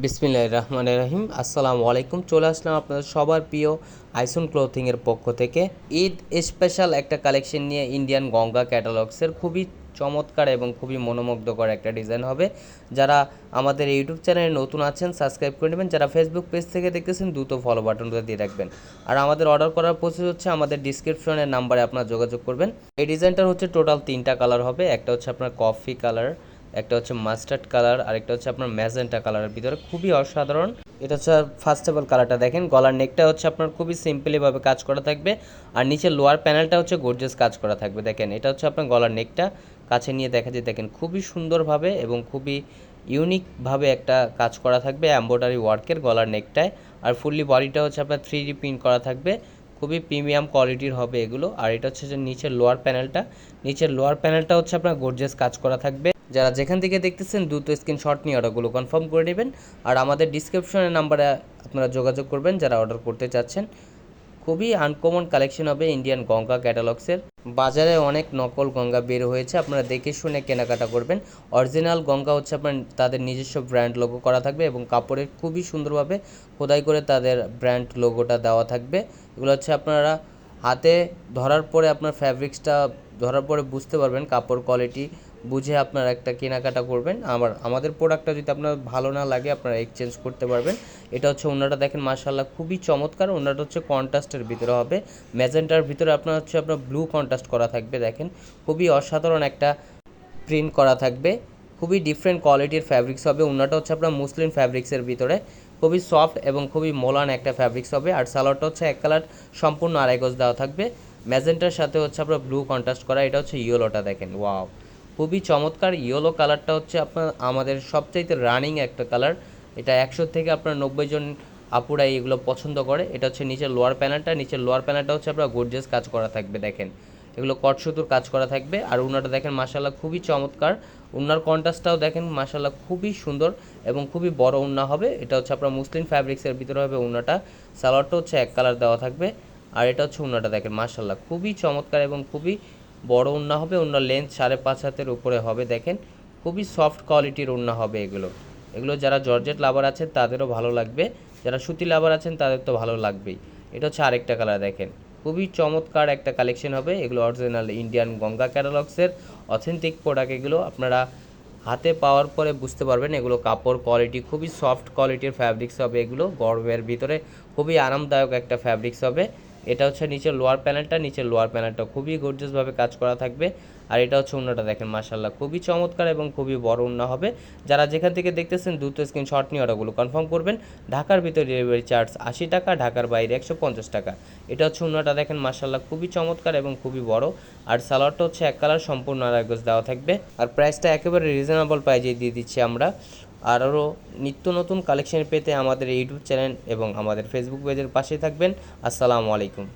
বিসমিল্লাহ রহমান রহিম। আসসালামু আলাইকুম। চলে আসলাম আপনাদের সবার প্রিয় আইসন ক্লোথিংয়ের পক্ষ থেকে। ঈদ স্পেশাল একটা কালেকশন নিয়ে ইন্ডিয়ান গঙ্গা ক্যাটালগসের খুবই চমৎকার এবং খুবই মনোমুগ্ধকর একটা ডিজাইন হবে। যারা আমাদের ইউটিউব চ্যানেলে নতুন আছেন সাবস্ক্রাইব করে নেবেন। যারা ফেসবুক পেজ থেকে দেখতেছেন, দ্রুত ফলো বাটনটা দিয়ে রাখবেন। আর আমাদের অর্ডার করার প্রসেস হচ্ছে আমাদের ডিসক্রিপশনের নাম্বারে আপনারা যোগাযোগ করবেন। এই ডিজাইনটার হচ্ছে টোটাল তিনটা কালার হবে। একটা হচ্ছে আপনার কফি কালার একটা হচ্ছে মাস্টার্ড কালার আর একটা হচ্ছে আপনার ম্যাজেন্টা কালারের ভিতরে। খুবই অসাধারণ। এটা হচ্ছে ফার্স্ট অফ অল কালারটা দেখেন। গলার নেকটা হচ্ছে আপনার খুবই সিম্পলিভাবে কাজ করা থাকবে। আর নিচে লোয়ার প্যানেলটা হচ্ছে গর্জিয়াস কাজ করা থাকবে। দেখেন, এটা হচ্ছে আপনার গলার নেকটা কাছে নিয়ে দেখা যায়, দেখেন, খুবই সুন্দরভাবে এবং খুবই ইউনিকভাবে একটা কাজ করা থাকবে এম্ব্রয়ডারি ওয়ার্কের গলার নেকটায় আর ফুললি বডিটা হচ্ছে আপনার থ্রি ডি প্রিন্ট করা থাকবে। খুবই প্রিমিয়াম কোয়ালিটির হবে এগুলো। আর এটা হচ্ছে যে নিচের লোয়ার প্যানেলটা নিচের লোয়ার প্যানেলটা হচ্ছে আপনার গর্জিয়াস কাজ করা থাকবে। যারা যেখান থেকে দেখতেছেন, দ্রুত স্ক্রিনশট নিয়ে অর্ডারগুলো কনফার্ম করে নেবেন। আর আমাদের ডিসক্রিপশনের নাম্বারে আপনারা যোগাযোগ করবেন, যারা অর্ডার করতে চাচ্ছেন। খুবই আনকমন কালেকশন হবে ইন্ডিয়ান গঙ্গা ক্যাটালগসের বাজারে অনেক নকল গঙ্গা বের হয়েছে, আপনারা দেখে শুনে কেনাকাটা করবেন। অরিজিনাল গঙ্গা হচ্ছে আপনার তাদের নিজস্ব ব্র্যান্ড লোগো করা থাকবে এবং কাপড়ের খুবই সুন্দরভাবে খোদাই করে তাদের ব্র্যান্ড লোগোটা দেওয়া থাকবে। এগুলো হচ্ছে আপনারা হাতে ধরার পরে আপনার ফ্যাব্রিক্সটা ধরার পরে বুঝতে পারবেন কাপড় কোয়ালিটি বুঝে আপনারা একটা কেনাকাটা করবেন। আমার, আমাদের প্রোডাক্টটা যদি আপনার ভালো না লাগে, আপনারা এক্সচেঞ্জ করতে পারবেন। এটা হচ্ছে ওনাটা দেখেন মার্শাল্লাহ খুবই চমৎকার। ওনাটা হচ্ছে কন্ট্রাস্টের ভিতরে হবে। ম্যাজেন্টার ভিতরে আপনার হচ্ছে আপনার ব্লু কন্ট্রাস্ট করা থাকবে, দেখেন। খুবই অসাধারণ একটা প্রিন্ট করা থাকবে। খুবই ডিফারেন্ট কোয়ালিটির ফ্যাব্রিক্স হবে। ওনাটা হচ্ছে আপনার মুসলিম ফ্যাব্রিক্সের ভিতরে। খুবই সফট এবং খুবই মোলান একটা ফ্যাব্রিক্স হবে। আর সালোয়ারটা হচ্ছে এক কালার সম্পূর্ণ আড়াই গজ দেওয়া থাকবে। ম্যাজেন্টার সাথে হচ্ছে আপনার ব্লু কন্ট্রাস্ট করা। এটা হচ্ছে ইয়েলোটা দেখেন ওয়াও খুবই চমৎকার। ইয়েলো কালারটা হচ্ছে আপনার আমাদের সবচাইতে রানিং একটা কালার এটা একশো থেকে আপনার নব্বই জন আপুরা এগুলো পছন্দ করে। এটা হচ্ছে নিচের লোয়ার প্যানেলটা নিচের লোয়ার প্যানেলটা হচ্ছে আপনার গর্জিয়াস কাজ করা থাকবে, দেখেন। এগুলো কটসুতুর কাজ করা থাকবে। আর উনাটা দেখেন মাসাল্লাহ খুবই চমৎকার। উনার কন্ট্রাস্টটাও দেখেন মাসাল্লাহ খুবই সুন্দর এবং খুবই বড় উন্না হবে। এটা হচ্ছে আপনার মুসলিম ফ্যাব্রিক্সের ভিতরে হবে উন্নাটা সালোয়ারটা হচ্ছে এক কালার দেওয়া থাকবে। আর এটা হচ্ছে উন্নাটা দেখেন মাসাল্লাহ খুবই চমৎকার এবং খুবই বড় উন্না হবে উন্নার লেন্থ সাড়ে পাঁচ হাতের উপরে হবে। দেখেন, খুবই সফট কোয়ালিটির উন্না হবে এগুলো। এগুলো যারা জর্জেট লাভার আছেন, তাদেরও ভালো লাগবে। যারা সুতি লাভার আছেন, তাদের তো ভালো লাগবেই। এটা হচ্ছে আরেকটা কালার দেখেন। খুবই চমৎকার একটা কালেকশন হবে। এগুলো অরিজিনাল ইন্ডিয়ান গঙ্গা ক্যাটালগসের অথেন্টিক প্রোডাক্ট এগুলো। আপনারা হাতে পাওয়ার পরে বুঝতে পারবেন, এগুলো কাপড় কোয়ালিটি খুবই সফট কোয়ালিটির ফ্যাব্রিক্স হবে এগুলো। গরমের ভিতরে খুবই আরামদায়ক একটা ফ্যাব্রিক্স হবে। এটা হচ্ছে নিচের লোয়ার প্যানেলটা নিচের লোয়ার প্যানেলটা খুবই গর্জিয়াসভাবে কাজ করা থাকবে। আর এটা হচ্ছে উন্নাটা দেখেন মাসাল্লাহ খুবই চমৎকার এবং খুবই বড় উন্না হবে। যারা যেখান থেকে দেখতেছেন, দ্রুত স্ক্রিন শট নিয়ে অর্ডারগুলো কনফার্ম করবেন। ঢাকার ভিতরে ডেলিভারি চার্জ আশি টাকা, ঢাকার বাইরে একশো পঞ্চাশ টাকা। এটা হচ্ছে উন্নাটা দেখেন মাসাল্লাহ খুবই চমৎকার এবং খুবই বড়। আর সালোয়ারটা হচ্ছে এক কালার সম্পূর্ণ আড়াই দেওয়া থাকবে। আর প্রাইসটা একেবারে রিজনেবল প্রাইজে দিয়ে দিচ্ছি আমরা। আরও নিত্য নতুন কালেকশন পেতে আমাদের ইউটিউব চ্যানেল এবং আমাদের ফেসবুক পেজের পাশে থাকবেন। আসসালামু আলাইকুম।